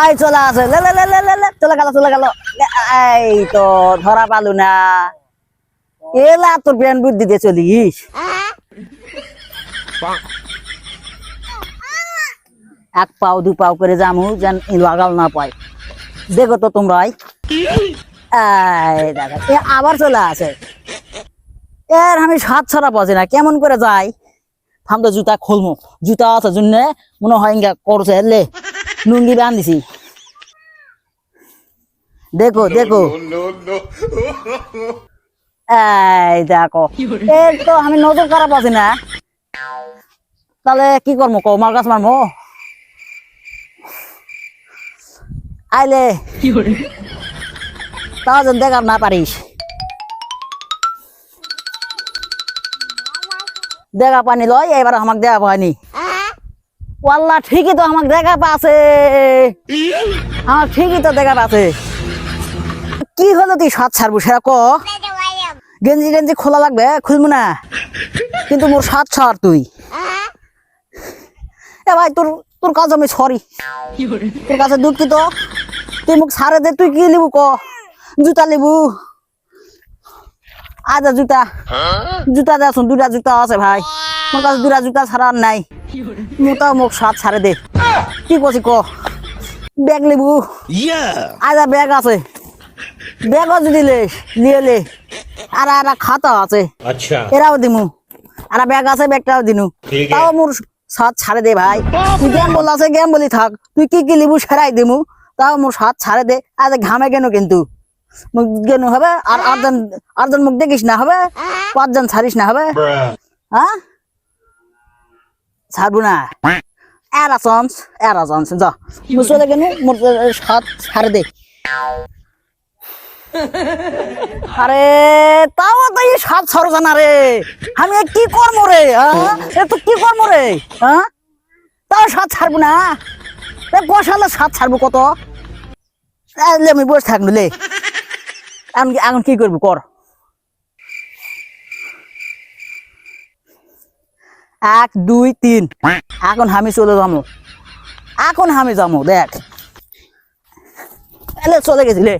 I চলে আসে। লে লে লে লে লে লে, চলে গেল চলে গেল। এই তো, ধরা পালু না। এলা, তোর বুদ্ধি দিয়ে চলিস। এক পাও, দু পাও করে যামু, যেন লাগাল না পাই দেখো তো তোমরা এ আবার চলে আসে। এর আমি সাত ছড়া পাচ্ছি না, কেমন করে যাই তো জুতা খুলমু। জুতা আছে জন্য, মনে হয় করছে হেলে লুঙ্গি বান দিছি দেখো দেখো। এই দেখো এই তো আমি নজর করা পাচ্ছি না। তাহলে কি করব কো মার গাছ মারমো আইলে তাও যেন দেখার না পারিস। দেখা পানি লয় এবার আমাকে দেখা পানি ওয়াল্লা ঠিকই তো আমাকে দেখা পাছে আমার ঠিকই তো দেখা পাছে কি হলো তুই সাত ছাড়বো সেরা ক। গেঞ্জি গেঞ্জি খোলা লাগবে, খুলবো না। কিন্তু মোর সাত ছাড় তুই। এ ভাই, তোর তোর কাজ আমি সরি। তোর কাছে দুঃখিত। তুই মোক ছাড়ে দে, তুই কি লিবু ক? জুতা লিবু। আজা জুতা। জুতা দেখাশুন দুটা জুতা আছে ভাই। মোর কাছে দুরা জুতা ছাড়া আর নাই। মোটা মোক সাত ছাড়ে দে। কি করছি ক? ব্যাগ লিবু আজা ব্যাগ আছে। ব্যাগও যদি লেস নিয়ে লে। আর আর খাতা আছে। এরাও দিমু। আর ব্যাগ আছে ব্যাগটাও দিনু। তাও মোর সাত ছাড়ে দে ভাই। তুই গেম বল আছে গেম বলি থাক। তুই কি কি লিবু সেরাই দিমু। তাও মোর সাত ছাড়ে দে। আজ ঘামে কেন কিন্তু? মুখ কেন হবে? আর আটজন জন মুখ দেখিস না হবে? পাঁচজন ছাড়িস না হবে? হ্যাঁ ছাড়বো না। এরা চান্স যা। চলে কেন মোর সাত ছাড়ে দে। আরে তাও তো এই সাত ছড় না রে। আমি কি করব রে হ্যাঁ? তো কি করব রে হ্যাঁ তাও সাত ছাড়বো না। এ বসালে সাত ছাড়বো কত? আমি বসে থাকব লে। কি- এখন কি করব কর। এক দুই তিন। এখন আমি চলে যাব। এখন আমি যাব দেখ। চলে গেছিলে